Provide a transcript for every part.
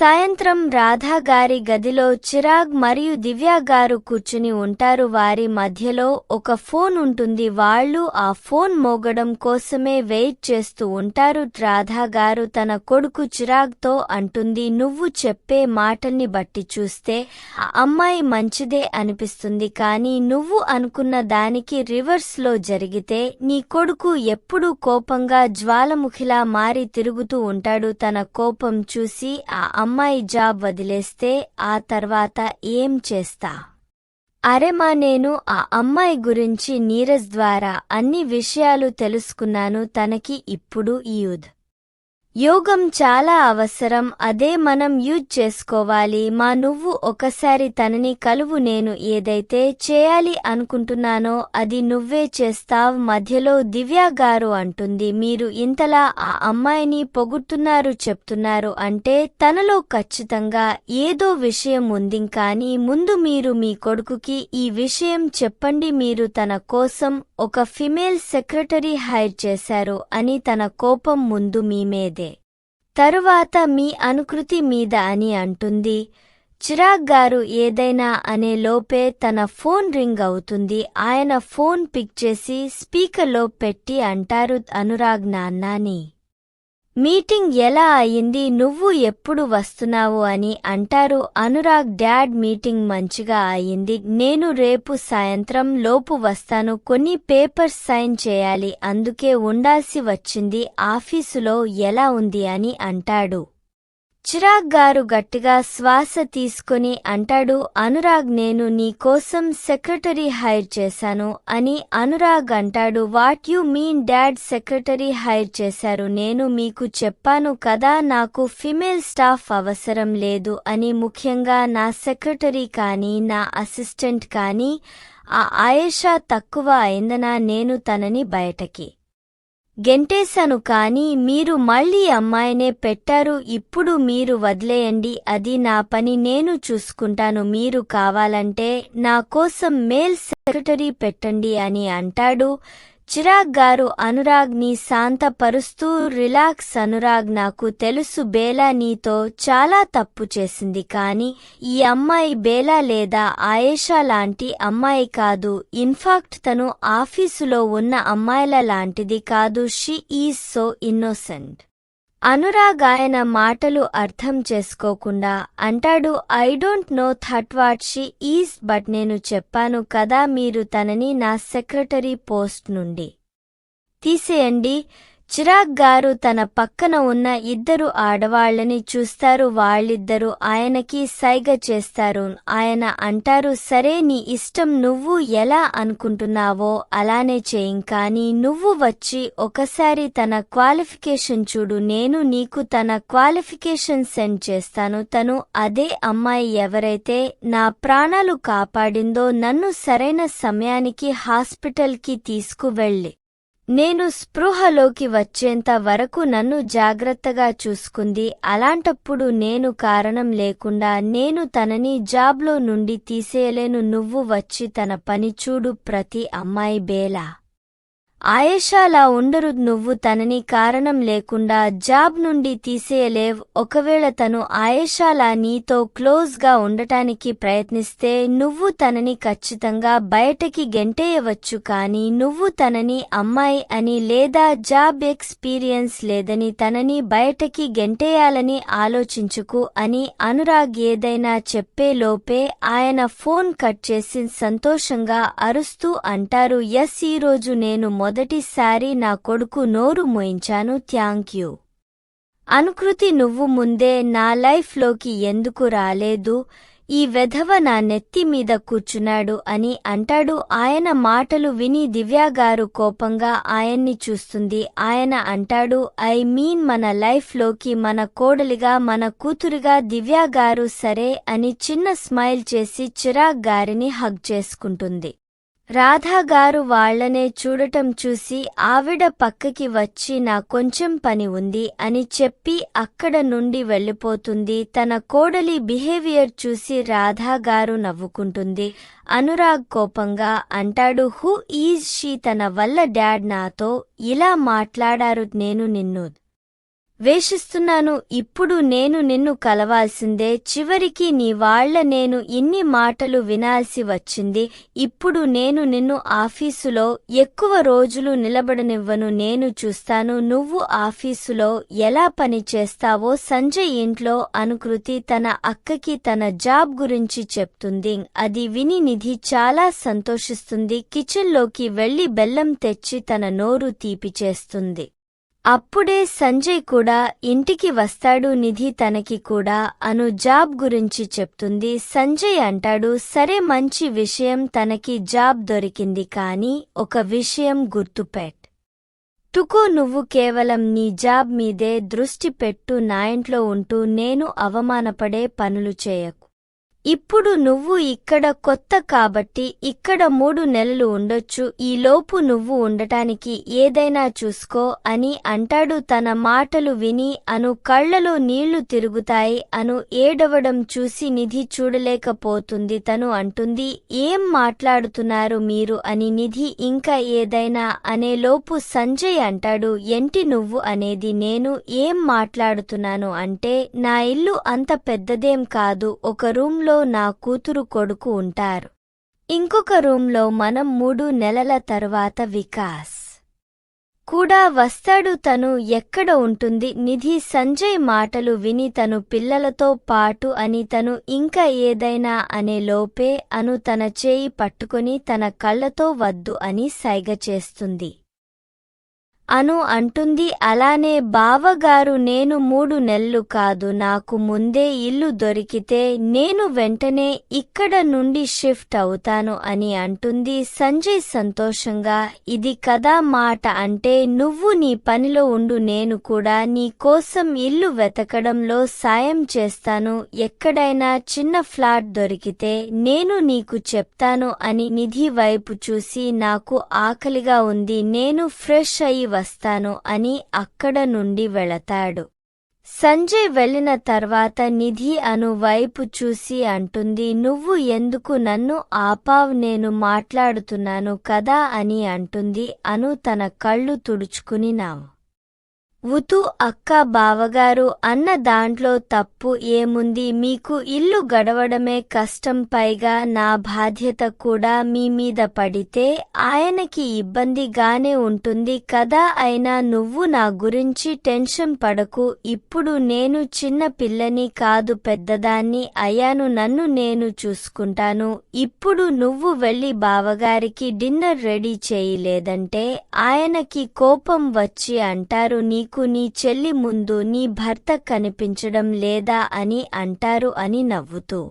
సాయంత్రం రాధా గారి గదిలో చిరాగ్ మరియు దివ్య గారు కూర్చుని ఉంటారు. వారి మధ్యలో ఒక ఫోన్ ఉంటుంది. వాళ్ళు ఆ ఫోన్ మోగడం కోసమే వెయిట్ చేస్తూ ఉంటారు. రాధా గారు తన కొడుకు చిరాగ్తో అంటుంది నువ్వు చెప్పే మాటల్ని బట్టి చూస్తే ఆ అమ్మాయి మంచిదే అనిపిస్తుంది. కానీ నువ్వు అనుకున్న దానికి రివర్స్లో జరిగితే నీ కొడుకు ఎప్పుడూ కోపంగా జ్వాలముఖిలా మారి తిరుగుతూ ఉంటాడు. తన కోపం చూసి ఆ అమ్మాయి జాబ్ వదిలేస్తే ఆ తర్వాత ఏం చేస్తా? అరెమా నేను ఆ అమ్మాయి గురించి నీరజ్ ద్వారా అన్ని విషయాలు తెలుసుకున్నాను తనకి ఇప్పుడు ఈ యోగం చాలా అవసరం అదే మనం యూజ్ చేసుకోవాలి. మా నువ్వు ఒకసారి తనని కలువు నేను ఏదైతే చేయాలి అనుకుంటున్నానో అది నువ్వే చేస్తావ్ మధ్యలో దివ్య గారు అంటుంది. మీరు ఇంతలా ఆ అమ్మాయిని పొగుడుతున్నారు చెప్తున్నారు అంటే తనలో ఖచ్చితంగా ఏదో విషయం ఉంది కానీ ముందు మీరు మీ కొడుకుకి ఈ విషయం చెప్పండి. మీరు తన కోసం ఒక ఫిమేల్ సెక్రటరీ హైర్ చేశారు అని తన కోపం ముందు మీ మీదే. తరువాత మీ అనుకృతి మీద అని అంటుంది. చిరాగ్ గారు ఏదైనా అనే లోపే తన ఫోన్ రింగ్ అవుతుంది. ఆయన ఫోన్ పిక్ చేసి స్పీకర్లో పెట్టి అంటారు అనురాగ్ నాన్నాని. మీటింగ్ ఎలా అయింది నువ్వు ఎప్పుడు వస్తున్నావు అని అంటారు అనురాగ్. డాడ్ మీటింగ్ మంచిగా అయింది. నేను రేపు సాయంత్రం లోపు వస్తాను. కొన్ని పేపర్స్ సైన్ చేయాలి. అందుకే ఉండాల్సి వచ్చింది. ఆఫీసులో ఎలా ఉంది అని అంటాడు. చిరాగ్ గారు గట్టిగా శ్వాస తీసుకొని అంటాడు అనురాగ్ నేను నీ కోసం సెక్రటరీ హైర్ చేశాను అని అనురాగ్ అంటాడు what you mean dad secretary hire చేశారు నేను మీకు చెప్పాను కదా నాకు ఫిమేల్ స్టాఫ్ అవసరం లేదు అని ముఖ్యంగా నా సెక్రటరీ కానీ నా అసిస్టెంట్ కానీ ఆ ఆయేషా తక్కువ అయిందనా నేను తనని బయటకి గెంటేశాను కానీ మీరు మళ్ళీ అమ్మాయినే పెట్టారు ఇప్పుడు మీరు వదిలేయండి అది నా పని నేను చూసుకుంటాను మీరు కావాలంటే నా కోసం మేల్ సెక్రటరీ పెట్టండి అని అంటాడు. చిరాగ్ గారు అనురాగ్ని శాంతపరుస్తూ రిలాక్స్ అనురాగ్ నాకు తెలుసు బేలా నీతో చాలా తప్పు చేసింది కాని ఈ అమ్మాయి బేలా లేదా ఆయేషా లాంటి అమ్మాయి కాదు. ఇన్ఫాక్ట్ తను ఆఫీసులో ఉన్న అమ్మాయిల లాంటిది కాదు. She is so innocent. అనురాగాయన మాటలు అర్థం చేసుకోకుండా అంటాడు I don't know that what she is but నేను చెప్పాను కదా మీరు తనని నా సెక్రటరీ పోస్ట్ నుండి తీసేయండి. చిరాగ్ గారు తన పక్కన ఉన్న ఇద్దరు ఆడవాళ్ళని చూస్తారు. వాళ్ళిద్దరూ ఆయనకి సైగ చేస్తారు. ఆయన అంటారు సరే నీ ఇష్టం నువ్వు ఎలా అనుకుంటున్నావో అలానే చేయం. కానీ నువ్వు వచ్చి ఒకసారి తన క్వాలిఫికేషన్ చూడు. నేను నీకు తన క్వాలిఫికేషన్ సెండ్ చేస్తాను. తను అదే అమ్మాయి ఎవరైతే నా ప్రాణాలు కాపాడిందో నన్ను సరైన సమయానికి హాస్పిటల్కి తీసుకువెళ్ళి నేను స్పృహలోకి వచ్చేంత వరకు నన్ను జాగ్రత్తగా చూసుకుంది. అలాంటప్పుడు నేను కారణం లేకుండా నేను తనని జాబ్లో నుండి తీసేయలేను. నువ్వు వచ్చి తన పని చూడు ప్రతి అమ్మాయి బేలా. ఆయేషాలా ఉండరు నువ్వు తనని కారణం లేకుండా జాబ్ నుండి తీసేయలేవ్. ఒకవేళ తను ఆయేషాలా నీతో క్లోజ్గా ఉండటానికి ప్రయత్నిస్తే నువ్వు తనని ఖచ్చితంగా బయటకి గెంటేయవచ్చు కానీ నువ్వు తనని అమ్మాయి అని లేదా జాబ్ ఎక్స్పీరియన్స్ లేదని తనని బయటకి గెంటేయాలని ఆలోచించుకు అని అనురాగ్ ఏదైనా చెప్పేలోపే ఆయన ఫోన్ కట్ చేసి సంతోషంగా అరుస్తూ అంటారు ఎస్ ఈరోజు నేను మొదటిసారి నా కొడుకు నోరు మోయించాను థ్యాంక్ యూ. అనుకృతి నువ్వు ముందే నా లైఫ్లోకి ఎందుకు రాలేదు? ఈ వెధవ నా నెత్తి మీద కూర్చున్నాడు అని అంటాడు. ఆయన మాటలు విని దివ్యాగారు కోపంగా ఆయన్ని చూస్తుంది. ఆయన అంటాడు ఐ మీన్ మన లైఫ్లోకి మన కోడలిగా మన కూతురుగా దివ్యాగారు సరే అని చిన్న స్మైల్ చేసి చిరాగ్ గారిని హగ్ చేసుకుంటుంది. రాధా గారు వాళ్ళనే చూడటం చూసి ఆవిడ పక్కకి వచ్చి నా కొంచెం పని ఉంది అని చెప్పి అక్కడ నుండి వెళ్ళిపోతుంది. తన కోడలి బిహేవియర్ చూసి రాధా గారు నవ్వుకుంటుంది. అనురాగ్ కోపంగా అంటాడు హూ ఈజ్ షీ తన వల్ల డాడ్ నాతో? ఇలా మాట్లాడారు నేను నిన్ను వేషిస్తున్నాను ఇప్పుడు నేను నిన్ను కలవాల్సిందే. చివరికి నీ వాళ్ళ నేను ఇన్ని మాటలు వినాల్సి వచ్చింది. ఇప్పుడు నేను నిన్ను ఆఫీసులో ఎక్కువ రోజులు నిలబడనివ్వను నేను చూస్తాను. నువ్వు ఆఫీసులో ఎలా పని చేస్తావో సంజయ్ ఇంట్లో అనుకృతి తన అక్కకి తన జాబ్ గురించి చెప్తుంది. అది విని నిధి చాలా సంతోషిస్తుంది. కిచెన్లోకి వెళ్ళి బెల్లం తెచ్చి తన నోరు తీపి చేస్తుంది అప్పుడే సంజయ్ కూడా ఇంటికి వస్తాడు నిధి తనకి కూడా అను జాబ్ గురించి చెప్తుంది. సంజయ్ అంటాడు సరే మంచి విషయం తనకి జాబ్ దొరికింది కానీ ఒక విషయం గుర్తుపెట్. టుకో నువ్వు కేవలం నీ జాబ్ మీదే దృష్టి పెట్టు నా ఇంట్లో ఉంటూ నేను అవమానపడే పనులు చేయకు. ఇప్పుడు నువ్వు ఇక్కడ కొత్త కాబట్టి ఇక్కడ మూడు నెలలు ఉండొచ్చు. ఈలోపు నువ్వు ఉండటానికి ఏదైనా చూసుకో అని అంటాడు తన మాటలు విని అను కళ్ళలో నీళ్ళు తిరుగుతాయి. అను ఏడవడం చూసి నిధి చూడలేకపోతుంది. తను అంటుంది ఏం మాట్లాడుతున్నారు మీరు? అని నిధి ఇంకా ఏదైనా? అనేలోపు సంజయ్ అంటాడు ఎంటి నువ్వు అనేది? నేను ఏం మాట్లాడుతున్నాను? అంటే నా ఇల్లు అంత పెద్దదేం కాదు. ఒక రూంలో నా కూతురు కొడుకు ఉంటారు. ఇంకొక రూంలో మనం మూడు నెలల తర్వాత వికాస్ కూడా వస్తాడు. తను ఎక్కడ ఉంటుంది? నిధి సంజయ్ మాటలు విని తను పిల్లలతో పాటు అని తను ఇంకా ఏదైనా అనే లోపే అను తన చేయి పట్టుకుని తన కళ్ళతో వద్దు అని సైగ చేస్తుంది. అను అంటుంది అలానే బావగారు నేను మూడు నెలలు కాదు నాకు ముందే ఇల్లు దొరికితే నేను వెంటనే ఇక్కడ నుండి షిఫ్ట్ అవుతాను అని అంటుంది. సంజయ్ సంతోషంగా ఇది కదా మాట అంటే నువ్వు నీ పనిలో ఉండు నేను కూడా నీ కోసం ఇల్లు వెతకడంలో సాయం చేస్తాను. ఎక్కడైనా చిన్న ఫ్లాట్ దొరికితే నేను నీకు చెప్తాను అని నిధి వైపు చూసి నాకు ఆకలిగా ఉంది నేను ఫ్రెష్ అయి వస్తాను అని అక్కడ నుండి వెళతాడు. సంజయ్ వెళ్ళిన తర్వాత నిధి అను వైపు చూసి అంటుంది నువ్వు ఎందుకు నన్ను ఆపావ్ నేను మాట్లాడుతున్నాను కదా అని అంటుంది అను తన కళ్ళు తుడుచుకుని నావు ఉతు అక్క బావగారు అన్న దాంట్లో తప్పు ఏముంది? మీకు ఇల్లు గడవడమే కష్టం. పైగా నా బాధ్యత కూడా మీ మీద పడితే ఆయనకి ఇబ్బందిగానే ఉంటుంది కదా? అయినా నువ్వు నా గురించి టెన్షన్ పడకు. ఇప్పుడు నేను చిన్న పిల్లని కాదు పెద్దదాన్ని అయ్యాను. నన్ను నేను చూసుకుంటాను. ఇప్పుడు నువ్వు వెళ్ళి బావగారికి డిన్నర్ రెడీ చేయలేదంటే ఆయనకి కోపం వచ్చి అంటారు. నీకు నీ చెల్లి ముందు నీ భర్త కనిపించడం లేదా అని అంటారు అని నవ్వుతూ.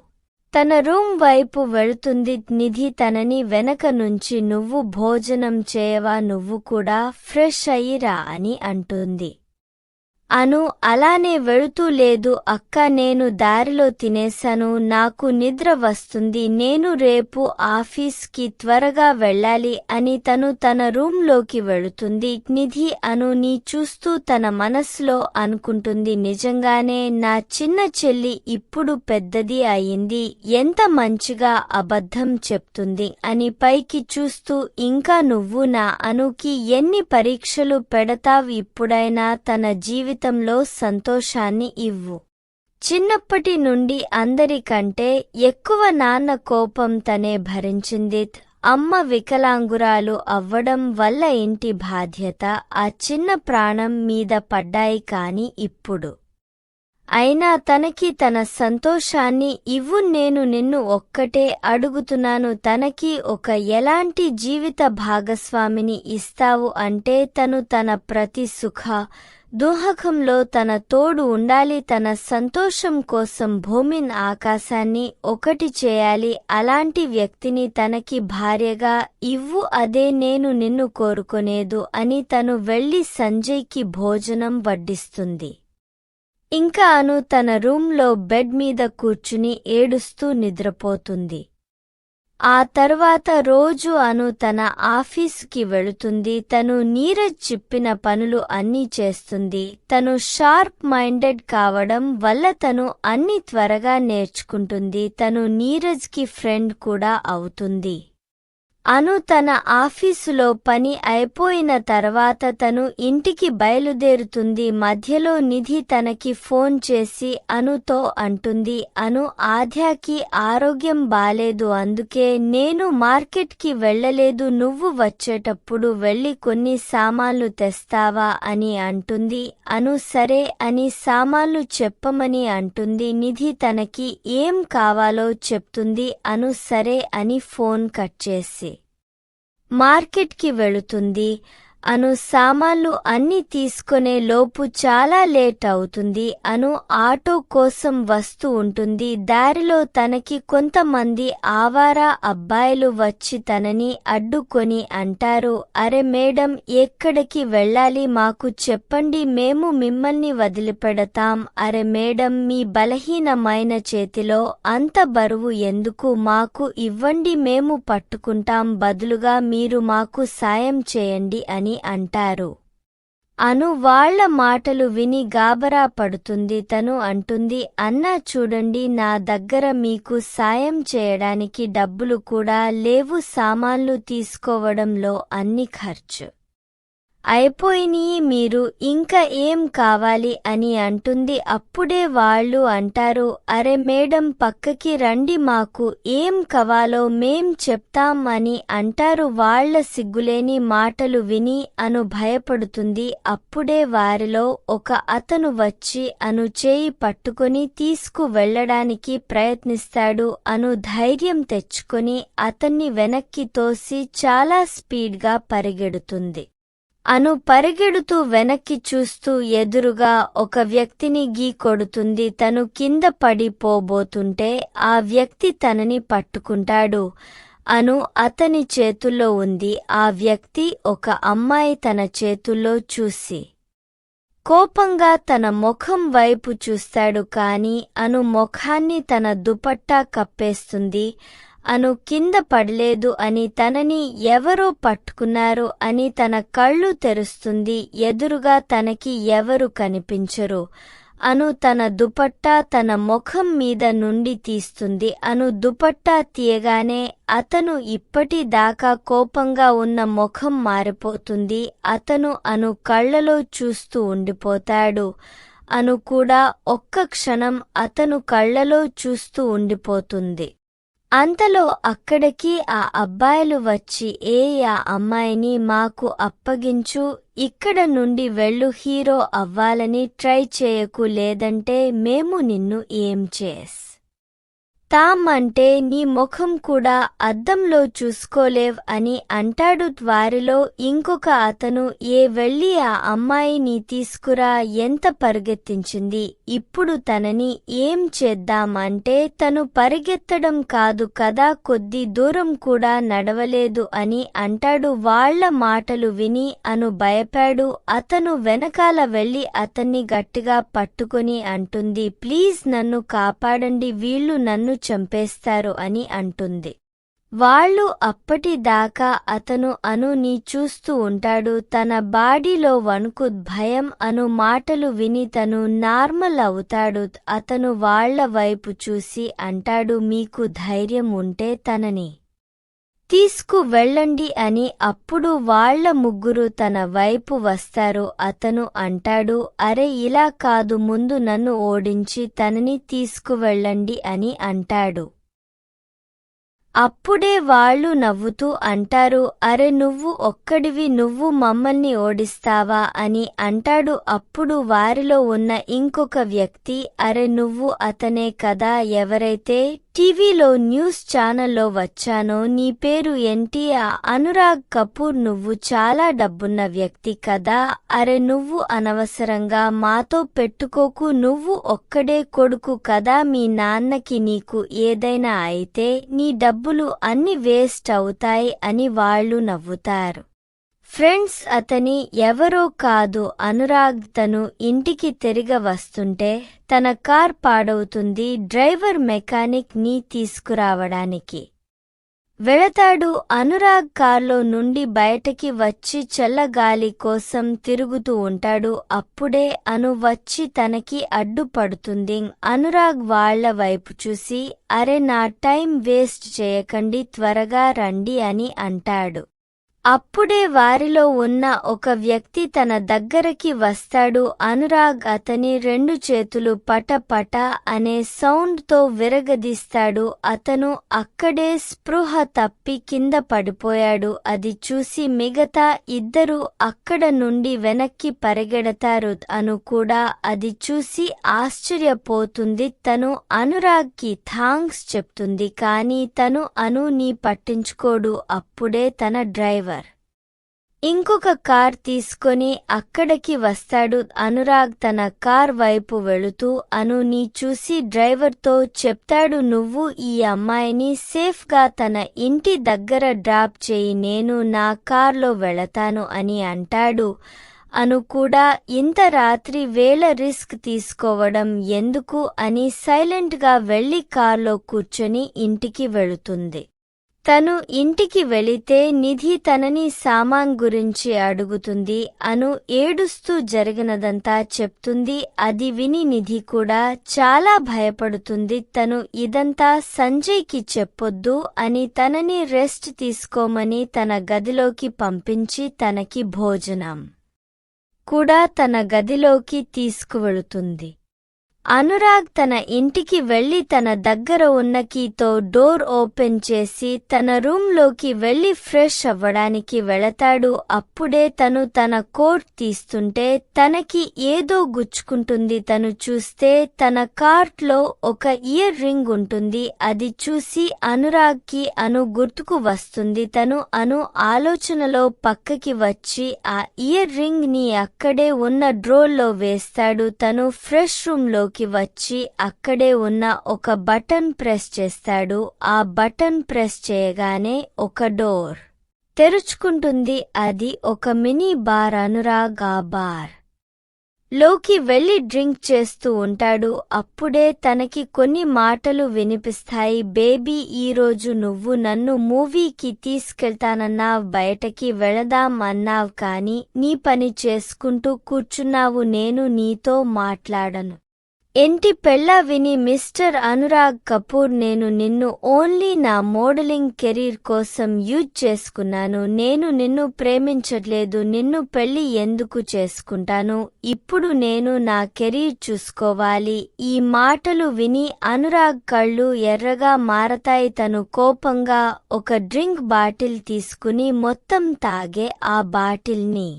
తన రూమ్ వైపు వెళుతుంది నిధి తనని వెనక నుంచి నువ్వు భోజనం చేయవా నువ్వు కూడా ఫ్రెష్ అయ్యిరా అని అంటుంది. అను అలానే వెళుతూ లేదు అక్క నేను దారిలో తినేశాను నాకు నిద్ర వస్తుంది నేను రేపు ఆఫీస్కి త్వరగా వెళ్ళాలి అని తను తన రూంలోకి వెళుతుంది. నిధి అను నీ చూస్తూ తన మనస్సులో అనుకుంటుంది నిజంగానే నా చిన్న చెల్లి ఇప్పుడు పెద్దది అయింది ఎంత మంచిగా అబద్ధం చెప్తుంది అని పైకి చూస్తూ ఇంకా నువ్వు నా అనుకి ఎన్ని పరీక్షలు పెడతావు ఇప్పుడైనా తన జీవితంలో సంతోషాన్ని ఇవ్వు. చిన్నప్పటి నుండి అందరికంటే ఎక్కువ నాన్న కోపం తనే భరించింది. అమ్మ వికలాంగురాలు అవ్వడం వల్ల ఇంటి బాధ్యత ఆ చిన్న ప్రాణం మీద పడ్డాయి కాని ఇప్పుడు. అయినా తనకి తన సంతోషాన్ని ఇవ్వు నేను నిన్ను ఒక్కటే అడుగుతున్నాను. తనకి ఒక ఎలాంటి జీవిత భాగస్వామిని ఇస్తావు అంటే తను తన ప్రతి సుఖ దుహకంలో తన తోడు ఉండాలి తన సంతోషం కోసం భూమిన్ ఆకాశాన్ని ఒకటి చేయాలి. అలాంటి వ్యక్తిని తనకి భార్యగా ఇవ్వు అదే నేను నిన్ను కోరుకునేదు అని తను వెళ్ళి సంజయ్కి భోజనం వడ్డిస్తుంది. ఇంకా అను తన రూంలో బెడ్ మీద కూర్చుని ఏడుస్తూ నిద్రపోతుంది. ఆ తర్వాత రోజు అను తన ఆఫీసుకి వెళుతుంది. తను నీరజ్ చెప్పిన పనులు అన్నీ చేస్తుంది. తను షార్ప్ మైండెడ్ కావడం వల్ల తను అన్ని త్వరగా నేర్చుకుంటుంది. తను నీరజ్కి ఫ్రెండ్ కూడా అవుతుంది. అను తన ఆఫీసులో పని అయిపోయిన తర్వాత తను ఇంటికి బయలుదేరుతుంది. మధ్యలో నిధి తనకి ఫోన్ చేసి అనుతో అంటుంది. అను ఆధ్యాకి ఆరోగ్యం బాలేదు. అందుకే నేను మార్కెట్కి వెళ్ళలేదు. నువ్వు వచ్చేటప్పుడు వెళ్ళి కొన్ని సామాన్లు తెస్తావా? అని అంటుంది. అను సరే అని సామాన్లు చెప్పమని అంటుంది. నిధి తనకి ఏం కావాలో చెప్తుంది. అను సరే అని ఫోన్ కట్ చేసి మార్కెట్కి వెళుతుంది. అను సామాన్లు అన్ని తీసుకునే లోపు చాలా లేట్ అవుతుంది. అను ఆటో కోసం వస్తూ ఉంటుంది. దారిలో తనకి కొంతమంది ఆవారా అబ్బాయిలు వచ్చి తనని అడ్డుకొని అంటారు అరే మేడం ఎక్కడికి వెళ్ళాలి? మాకు చెప్పండి మేము మిమ్మల్ని వదిలిపెడతాం. అరే మేడం మీ బలహీనమైన చేతిలో అంత బరువు ఎందుకు? మాకు ఇవ్వండి మేము పట్టుకుంటాం. బదులుగా మీరు మాకు సాయం చేయండి అని అంటారు. అను వాళ్ళ మాటలు విని గాబరా పడుతుంది తను అంటుంది అన్నా చూడండి నా దగ్గర మీకు సాయం చేయడానికి డబ్బులు కూడా లేవు సామాన్లు తీసుకోవడంలో అన్ని ఖర్చు. అయిపోయినీ మీరు ఇంకా ఏం కావాలి అని అంటుంది. అప్పుడే వాళ్ళు అంటారు అరే మేడం పక్కకి రండి మాకు ఏం కావాలో మేం చెప్తాం అని అంటారు. వాళ్ళ సిగ్గులేని మాటలు విని అను భయపడుతుంది. అప్పుడే వారిలో ఒక అతను వచ్చి అను చేయి పట్టుకొని తీసుకు వెళ్ళడానికి ప్రయత్నిస్తాడు. అను ధైర్యం తెచ్చుకొని అతన్ని వెనక్కి తోసి చాలా స్పీడ్గా పరిగెడుతుంది. అను పరిగెడుతూ వెనక్కి చూస్తూ ఎదురుగా ఒక వ్యక్తిని గీ కొడుతుంది. తను కింద పడిపోబోతుంటే ఆ వ్యక్తి తనని పట్టుకుంటాడు. అను అతని చేతుల్లో ఉంది. ఆ వ్యక్తి ఒక అమ్మాయి తన చేతుల్లో చూసి కోపంగా తన ముఖం వైపు చూస్తాడు. కాని అను ముఖాన్ని తన దుపట్టా కప్పేస్తుంది. అను కింద పడలేదు అని తనని ఎవరో పట్టుకున్నారు అని తన కళ్ళు తెరుస్తుంది. ఎదురుగా తనకి ఎవరు కనిపించరు. అను తన దుపట్టా తన ముఖం మీద నుండి తీస్తుంది. అను దుపట్టా తీయగానే అతను ఇప్పటిదాకా కోపంగా ఉన్న ముఖం మారిపోతుంది. అతను అను కళ్ళలో చూస్తూ ఉండిపోతాడు. అను కూడా ఒక్క క్షణం అతను కళ్ళలో చూస్తూ ఉండిపోతుంది. అంతలో అక్కడికి ఆ అబ్బాయిలు వచ్చి ఏ ఆ అమ్మాయిని మాకు అప్పగించు ఇక్కడ నుండి వెళ్ళు హీరో అవ్వాలని ట్రై చేయకు లేదంటే మేము నిన్ను ఏం చేస్ తామ్ అంటే నీ ముఖం కూడా అద్దంలో చూసుకోలేవ్ అని అంటాడు వారిలో ఇంకొక అతను ఏ వెళ్ళి ఆ అమ్మాయిని తీసుకురా ఎంత పరిగెత్తించింది? ఇప్పుడు తనని ఏం చేద్దాం అంటే తను పరిగెత్తడం కాదు కదా కొద్ది దూరం కూడా నడవలేదు అని అంటాడు. వాళ్ళ మాటలు విని అను భయపాడు. అతను వెనకాల వెళ్ళి అతన్ని గట్టిగా పట్టుకుని అంటుంది ప్లీజ్ నన్ను కాపాడండి వీళ్ళు నన్ను చంపేస్తారు అని అంటుంది. వాళ్ళు అప్పటిదాకా అతను అనుని చూస్తూ ఉంటాడు. తన బాడీలో వణుకు భయం అను మాటలు విని తను నార్మల్ అవుతాడు. అతను వాళ్ళ వైపు చూసి అంటాడు మీకు ధైర్యం ఉంటే తనని తీసుకువెళ్ళండి అని అప్పుడు వాళ్ళ ముగ్గురు తన వైపు వస్తారు. అతను అంటాడు అరే ఇలా కాదు ముందు నన్ను ఓడించి తనని తీసుకువెళ్ళండి అని అంటాడు. అప్పుడే వాళ్ళు నవ్వుతూ అంటారు అరే నువ్వు ఒక్కడివి నువ్వు మమ్మల్ని ఓడిస్తావా అని అంటాడు. అప్పుడు వారిలో ఉన్న ఇంకొక వ్యక్తి అరే నువ్వు అతనే కదా ఎవరైతే టీవీలో న్యూస్ ఛానల్లో వచ్చానో. నీ పేరు ఏంటి అనురాగ్ కపూర్. నువ్వు చాలా డబ్బున్న వ్యక్తి కదా. అరే నువ్వు అనవసరంగా మాతో పెట్టుకోకు. నువ్వు ఒక్కడే కొడుకు కదా. మీ నాన్నకి నీకు ఏదైనా అయితే నీ డబ్బులు అన్ని వేస్ట్ అవుతాయి అని వాళ్ళు నవ్వుతారు. ఫ్రెండ్స్ అతని ఎవరో కాదు అనురాగ్ తను ఇంటికి తిరిగి వస్తుంటే తన కార్ పాడవుతుంది డ్రైవర్ మెకానిక్ని తీసుకురావడానికి. వెళతాడు అనురాగ్ కార్లో నుండి బయటకి వచ్చి చల్లగాలి కోసం తిరుగుతూ ఉంటాడు. అప్పుడే అను వచ్చి తనకి అడ్డుపడుతుంది అనురాగ్ వాళ్ళ వైపు చూసి అరే నా టైం వేస్ట్ చేయకండి త్వరగా రండి అని అంటాడు. అప్పుడే వారిలో ఉన్న ఒక వ్యక్తి తన దగ్గరకి వస్తాడు. అనురాగ్ అతని రెండు చేతులు పట పట అనే సౌండ్తో విరగదీస్తాడు. అతను అక్కడే స్పృహ తప్పి కింద పడిపోయాడు. అది చూసి మిగతా ఇద్దరు అక్కడ నుండి వెనక్కి పరిగెడతారు అను కూడా అది చూసి ఆశ్చర్యపోతుంది. తను అనురాగ్కి థాంక్స్ చెప్తుంది. కానీ తను అను నీ పట్టించుకోడు. అప్పుడే తన డ్రైవర్ ఇంకొక కార్ తీసుకొని అక్కడికి వస్తాడు. అనురాగ్ తన కార్ వైపు వెళుతూ అను నీ చూసి డ్రైవర్తో చెప్తాడు నువ్వు ఈ అమ్మాయిని సేఫ్గా తన ఇంటి దగ్గర డ్రాప్ చేయి నేను నా కార్లో వెళతాను అని అంటాడు. అను కూడా ఇంత రాత్రి వేళ రిస్క్ తీసుకోవడం ఎందుకు? అని సైలెంట్గా వెళ్ళి కార్లో కూర్చొని ఇంటికి వెళుతుంది. తను ఇంటికి వెళితే నిధి తనని సామాన్ గురించి అడుగుతుంది. అను ఏడుస్తూ జరిగినదంతా చెప్తుంది. అది విని నిధి కూడా చాలా భయపడుతుంది. తను ఇదంతా సంజయ్కి చెప్పొద్దు అని తనని రెస్ట్ తీసుకోమని తన గదిలోకి పంపించి తనకి భోజనం కూడా తన గదిలోకి తీసుకువెళుతుంది. అనురాగ్ తన ఇంటికి వెళ్ళి తన దగ్గర ఉన్న కీతో డోర్ ఓపెన్ చేసి తన రూంలోకి వెళ్ళి ఫ్రెష్ అవ్వడానికి వెళతాడు. అప్పుడే తను తన కోట్ తీస్తుంటే తనకి ఏదో గుచ్చుకుంటుంది. తను చూస్తే తన కార్ట్లో ఒక ఇయర్ రింగ్ ఉంటుంది. అది చూసి అనురాగ్కి అను గుర్తుకు వస్తుంది. తను అను ఆలోచనలో పక్కకి వచ్చి ఆ ఇయర్ రింగ్ని అక్కడే ఉన్న డ్రోల్లో వేస్తాడు. తను ఫ్రెష్ రూంలో లోకి వచ్చి అక్కడే ఉన్న ఒక బటన్ ప్రెస్ చేస్తాడు. ఆ బటన్ ప్రెస్ చేయగానే ఒక డోర్ తెరుచుకుంటుంది. అది ఒక మినీ బార్ అనురాగా బార్. లోకి వెళ్ళి డ్రింక్ చేస్తూ ఉంటాడు. అప్పుడే తనకి కొన్ని మాటలు వినిపిస్తాయి. బేబీ ఈరోజు నువ్వు నన్ను మూవీకి తీసుకెళ్తానన్నావ్ బయటకి వెళదాం అన్నావ్ కాని నీ పని చేసుకుంటూ కూర్చున్నావు. నేను నీతో మాట్లాడను. ఎంటి పెళ్ళ విని మిస్టర్ అనురాగ్ కపూర్ నేను నిన్ను ఓన్లీ నా మోడలింగ్ కెరీర్ కోసం యూజ్ చేసుకున్నాను. నేను నిన్ను ప్రేమించట్లేదు. నిన్ను పెళ్ళి ఎందుకు చేసుకుంటాను? ఇప్పుడు నేను నా కెరీర్ చూసుకోవాలి. ఈ మాటలు విని అనురాగ్ కళ్ళు ఎర్రగా మారతాయి. తను కోపంగా ఒక డ్రింక్ బాటిల్ తీసుకుని మొత్తం తాగే ఆ బాటిల్ని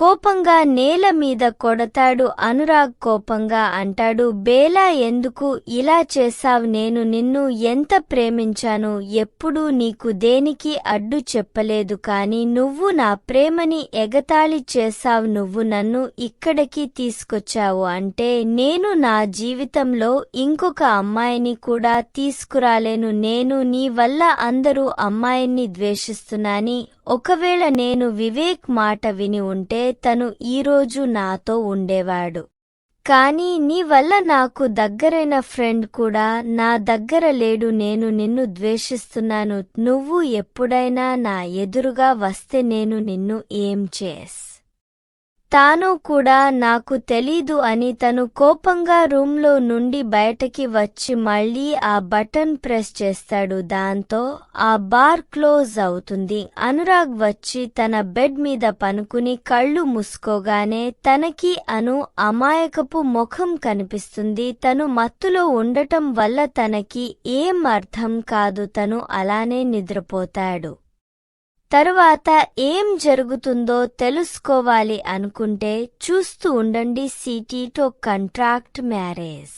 కోపంగా నేల మీద కొడతాడు అనురాగ్ కోపంగా అంటాడు బేలా ఎందుకు ఇలా చేశావ్? నేను నిన్ను ఎంత ప్రేమించాను ఎప్పుడూ నీకు దేనికి అడ్డు చెప్పలేదు కాని నువ్వు నా ప్రేమని ఎగతాళి చేశావ్ నువ్వు నన్ను ఇక్కడికి తీసుకొచ్చావు. అంటే నేను నా జీవితంలో ఇంకొక అమ్మాయిని కూడా తీసుకురాలేను. నేను నీ వల్ల అందరూ అమ్మాయిని ద్వేషిస్తున్నాని ఒకవేళ నేను వివేక్ మాట విని ఉంటే తను ఈరోజు నాతో ఉండేవాడు. కానీ నీ వల్ల నాకు దగ్గరైన ఫ్రెండ్ కూడా నా దగ్గర లేడు నేను నిన్ను ద్వేషిస్తున్నాను. నువ్వు ఎప్పుడైనా నా ఎదురుగా వస్తే నేను నిన్ను ఏం చేస్ తాను కూడా నాకు తెలీదు అని తను కోపంగా రూంలో నుండి బయటకి వచ్చి మళ్ళీ ఆ బటన్ ప్రెస్ చేస్తాడు. దాంతో ఆ బార్ క్లోజ్ అవుతుంది. అనురాగ్ వచ్చి తన బెడ్ మీద పనుకుని కళ్ళు మూసుకోగానే తనకి అను అమాయకపు ముఖం కనిపిస్తుంది. తను మత్తులో ఉండటం వల్ల తనకి ఏం అర్థం కాదు. తను అలానే నిద్రపోతాడు. తరువాత ఏం జరుగుతుందో తెలుసుకోవాలి అనుకుంటే చూస్తూ ఉండండి సిటీటో కంట్రాక్ట్ మ్యారేజ్